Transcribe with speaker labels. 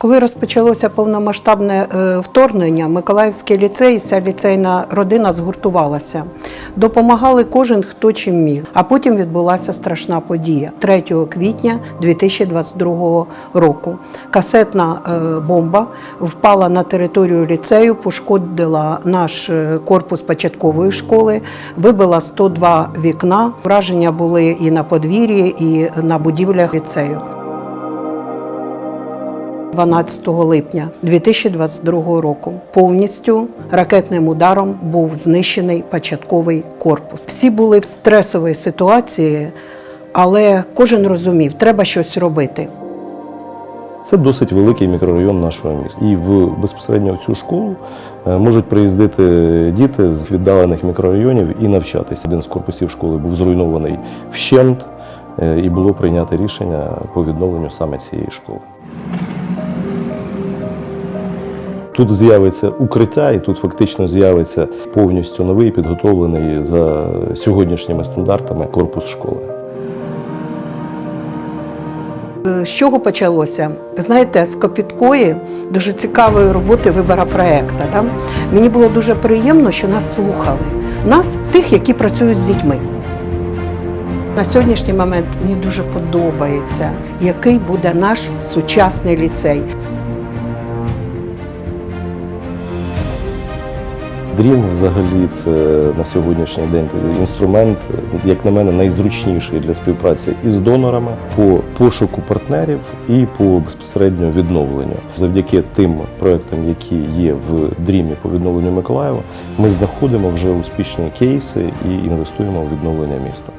Speaker 1: Коли розпочалося повномасштабне е, вторгнення, Миколаївський ліцей, вся ліцейна родина згуртувалася. Допомагали кожен, хто чим міг. А потім відбулася страшна подія 3 квітня 2022 року. Касетна е, бомба впала на територію ліцею, пошкодила наш е, корпус початкової школи, вибила 102 вікна. Враження були і на подвір'ї, і на будівлях ліцею. 12 липня 2022 року повністю ракетним ударом був знищений початковий корпус. Всі були в стресовій ситуації, але кожен розумів, треба щось робити.
Speaker 2: Це досить великий мікрорайон нашого міста. І в безпосередньо в цю школу е, можуть приїздити діти з віддалених мікрорайонів і навчатися. Один з корпусів школи був зруйнований вщент, е, і було прийнято рішення по відновленню саме цієї школи. Тут з'явиться укриття, і тут фактично з'явиться повністю новий підготовлений за сьогоднішніми стандартами корпус школи.
Speaker 1: Е, З чого почалося? Знаєте, з копіткої дуже цікавої роботи вибора проекту. Да? Мені було дуже приємно, що нас слухали. Нас, тих, які працюють з дітьми. На сьогоднішній момент мені дуже подобається, який буде наш сучасний ліцей.
Speaker 2: Дрім взагалі це на сьогоднішній день інструмент, як на мене, найзручніший для співпраці із донорами по пошуку партнерів і по безпосередньо відновленню. Завдяки тим проектам, які є в дрімі по відновленню Миколаєва, ми знаходимо вже успішні кейси і інвестуємо в відновлення міста.